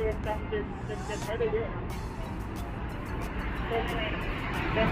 เกินจำเป็นจะใช้ได้เยอะเกินเกิน